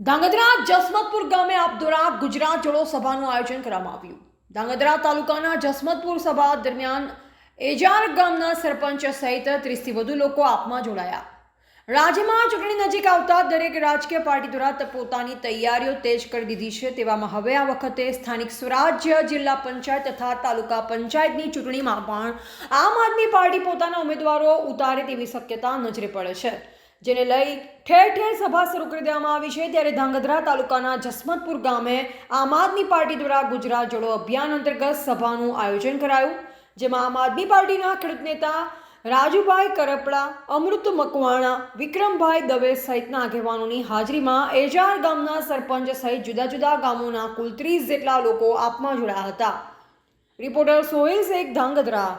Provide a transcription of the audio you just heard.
ધાંગધ્રા જસમતપુર ગામે આપ દ્વારા ગુજરાત જોડો સભાનું આયોજન કરવામાં આવ્યું. ધાંગધ્રા તાલુકાના જસમતપુર સભા દરમિયાન એજાર ગામના સરપંચ સહિત ત્રીસથી વધુ લોકો આપમાં જોડાયા. રાજ્યમાં ચૂંટણી નજીક આવતા દરેક રાજકીય પાર્ટી દ્વારા પોતાની તૈયારીઓ તેજ કરી દીધી છે. તેવામાં હવે આ વખતે સ્થાનિક સ્વરાજ્ય, જિલ્લા પંચાયત તથા તાલુકા પંચાયતની ચૂંટણીમાં પણ આમ આદમી પાર્ટી પોતાના ઉમેદવારો ઉતારે તેવી શક્યતા નજરે પડે છે. જેને લઈ ઠેર ઠેર સભા શરૂ કરી દેવામાં આવી છે. ત્યારે ધાંગધ્રા તાલુકાના જસમતપુર ગામે આમ આદમી પાર્ટી દ્વારા ગુજરાત જોડો અભિયાન અંતર્ગત સભાનું આયોજન કરાયું, જેમાં આમ આદમી પાર્ટીના ખેડૂત નેતા રાજુભાઈ કરપડા, અમૃત મકવાણા, વિક્રમભાઈ દવે સહિતના આગેવાનોની હાજરીમાં એજાર ગામના સરપંચ સહિત જુદા જુદા ગામોના કુલ ત્રીસ જેટલા લોકો આપમાં જોડાયા હતા. રિપોર્ટર સોહેલ શેખ, ધાંગધ્રા.